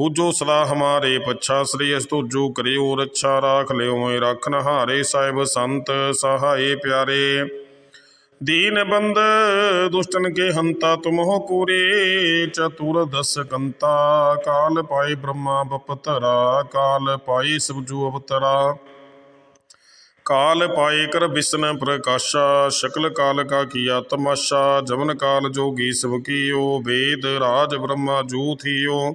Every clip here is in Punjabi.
ਹੂਜੋ ਸਦਾ ਹਮਾਰੇ ਪੱਛਾ, ਸ੍ਰੀ ਅਸ ਤੁਜੋ ਕਰਿਓ ਰੱਛਾ, ਰਾਖ ਲਿਓ ਮੈਂ ਰੱਖਨ ਹਾਰੇ, ਸਾਹਿਬ ਸੰਤ ਸਹਾਏ ਪਿਆਰੇ। ਦੀਨ ਬੰਦ ਦੁਸ਼ਟਨ ਕੇ ਹੰਤਾ ਤੁਮ ਹੋ ਪੂਰੇ ਚਤੁਰ ਦਸ ਕੰਤਾ, ਕਾਲ ਪਾਏ ਬ੍ਰਹਮਾ ਬਪਤਰਾ, ਕਾਲ ਪਾਏ ਸਬਜੂ ਅਵਤਰਾ। ਕਾਲ ਪਾਏ ਕਰ ਬਿਸਨ ਪ੍ਰਕਾਸ਼ਾ, ਸ਼ਕਲ ਕਾਲ ਕਾ ਕੀਆ ਤਮਾਸ਼ਾ ਜਮਨ ਕਾਲ ਜੋਗੀ ਸਭ ਕੀਓ, ਵੇਦ ਰਾਜ ਬ੍ਰਹਮਾ ਜੂ ਥੀਓ।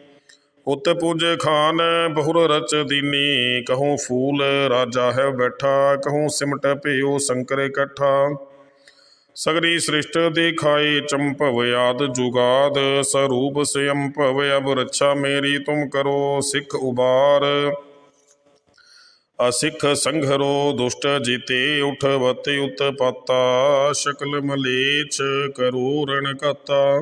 ਉਤ ਪੁਜ ਖਾਨ ਬਹੁਰ ਰਚ ਦੀਨੀ, ਕਹੂੰ ਫੂਲ ਰਾਜਾ ਹੈ ਬੈਠਾ, ਕਹੂੰ ਸਿਮਟ ਭਿਓ ਸ਼ੰਕਰ ਇਕੱਠਾ। ਸਗਰੀ ਸ੍ਰਿਸ਼ਟ ਦੇਖਾਈ ਚੰਪਵ ਆਦ ਜੁਗਾਦ, ਸਰੂਪ ਸਿਅੰ ਭਵ ਅਬ ਰੱਛਾ ਮੇਰੀ ਤੁਮ ਕਰੋ ਸਿੱਖ ਉਬਾਰ। ਅਸਿੱਖ ਸੰਘਰੋ ਦੁਸ਼ਟ ਜੀਤੇ ਉਠਵਤੇ ਉਤਪਾਤਾ, ਸ਼ਕਲ ਮਲੇਛ ਕਰੋ ਰਣ ਕਤਾ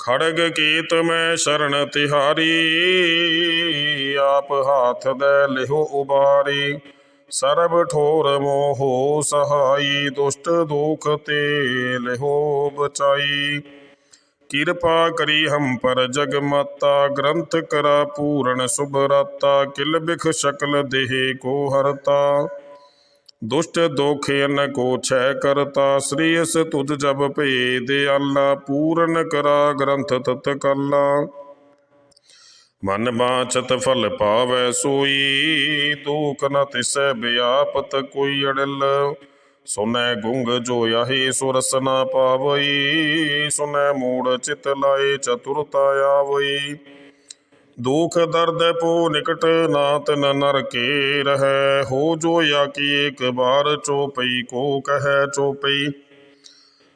ਖੜਗ ਕੀਤ ਮੈਂ ਸ਼ਰਨ ਤਿਹਾਰੀ, ਆਪ ਹਾਥ ਦੇ ਲਿਹੋ ਉਬਾਰੀ। ਸਰਬ ਠੋਰ ਮੋਹ ਸਹਾਈ, ਦੁਸ਼ਟ ਦੁਖ ਤੇ ਲਿਹੋ ਬਚਾਈ। ਕਿਰਪਾ ਕਰੀ ਹਮ ਪਰ ਜਗ ਮਾਤਾ ਗ੍ਰੰਥ ਕਰਾ ਪੂਰਨ ਸ਼ੁਭਰਾਤਾ, ਕਿਲ ਬਿਖ ਸ਼ਕਲ ਦੇਹ ਕੋ ਹਰਤਾ। ਦੁਸ਼ਟ ਦੋਖ ਅਨ ਕੋ ਛੈ ਕਰਤਾ ਸ੍ਰੀ ਅਸ ਤੁਧ ਜਬ ਭੇਦ, ਅੱਲਾ ਪੂਰਨ ਕਰਾ ਗ੍ਰੰਥ ਤਤ ਕਲਾ। ਮਨ ਬਾਚਤ ਫਲ ਪਾਵੈ ਸੋਈ ਦੂਖ ਨ ਤਿਸੈ ਬਿਆਪਤ ਕੋਈ ਅੜਲ। ਸੁਨੈ ਗੁੰਗ ਜੋ ਆਹੀ, ਸੁਰਸ ਨਾ ਪਾਵਈ, ਸੁਨੈ ਮੂੜ ਚਿਤ ਲਾਏ, ਚਤੁਰਤਾ ਆਵਈ। ਦੁਖ ਦਰਦ ਪੋ ਨਿਕਟ ਨਾਤ ਨ ਨਰਕੇ ਰਹੈ। ਹੋ ਜੋ ਯਾ ਕੀ ਇੱਕ ਬਾਰ ਚੋਪਈ, ਕੋ ਕਹੈ ਚੋਪਈ।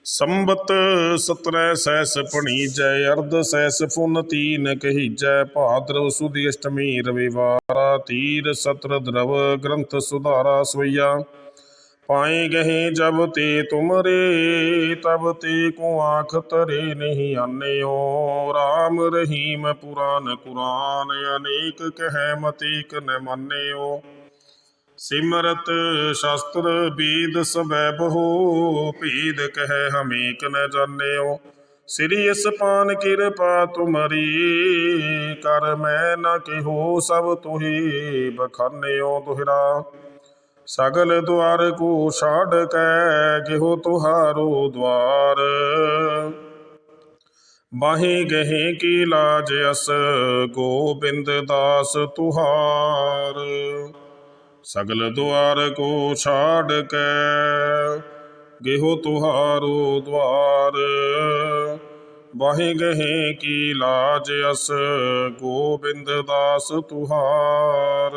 ਸੰਬਤ ਸਤਰੈ ਸੈਸ ਪਣੀਜੈ ਅਰਧ ਸੈਸ ਫੁਨ ਤੀਨ ਕਹੀ ਜੈ ਭਾਦਰਵ ਸੁਦੀ ਅਸ਼ਟਮੀ ਰਵਿਵਾਰਾ, ਤੀਰ ਸਤਰ ਦਰਵ ਗ੍ਰੰਥ ਸੁਧਾਰਾ ਸਵਈਆ। ਪਾਏ ਗਏ ਜਬ ਤੇ ਤੁਮਰੇ ਤਬ ਤੇ ਕੋ ਆਖ ਤਰੇ ਨਹੀਂ ਆਨਿਓ। RAM ਰਹੀਮ ਪੁਰਾਨ ਕੁਰਾਨ, ਅਨੇਕ ਕਹਿ ਮਤੀਕ ਨ ਮਾਨਿਓ। ਸਿਮਰਤ ਸ਼ਾਸਤਰ ਬੀਦ ਸਬੈ ਬਹੁ, ਭੀਦ ਕਹਿ ਹਮੇਕ ਨ ਜਾਣਿਓ। ਸ੍ਰੀ ਅਸਪਾਨ ਕਿਰਪਾ ਤੁਮਰੀ, ਕਰ ਮੈਂ ਨ ਕਿਹੋ ਸਭ ਤੁਹੀ ਬਖਾਨਿਓ ਦੁਹਰਾ। ਸਗਲ ਦੁਆਰ ਕੋ ਛਾੜ ਕੈ ਕਿਹੋ ਤੁਹਾਰੋ ਦਵਾਰ ਬਾਹੇ ਗਏ ਕੀ ਲਾਜ ਅਸ ਗੋਬਿੰਦ ਦਾਸ ਤੁਹਾਰ ਸਗਲ ਦੁਆਰ ਕੋ ਛਾੜ ਕੈ ਗੇਹੋ ਤੁਹਾਰੋ ਦਵਾਰ ਬਾਹੇ ਗਏ ਕੀ ਲਾਜ ਅਸ ਗੋਬਿੰਦ ਦਾਸ ਤੁਹਾਰ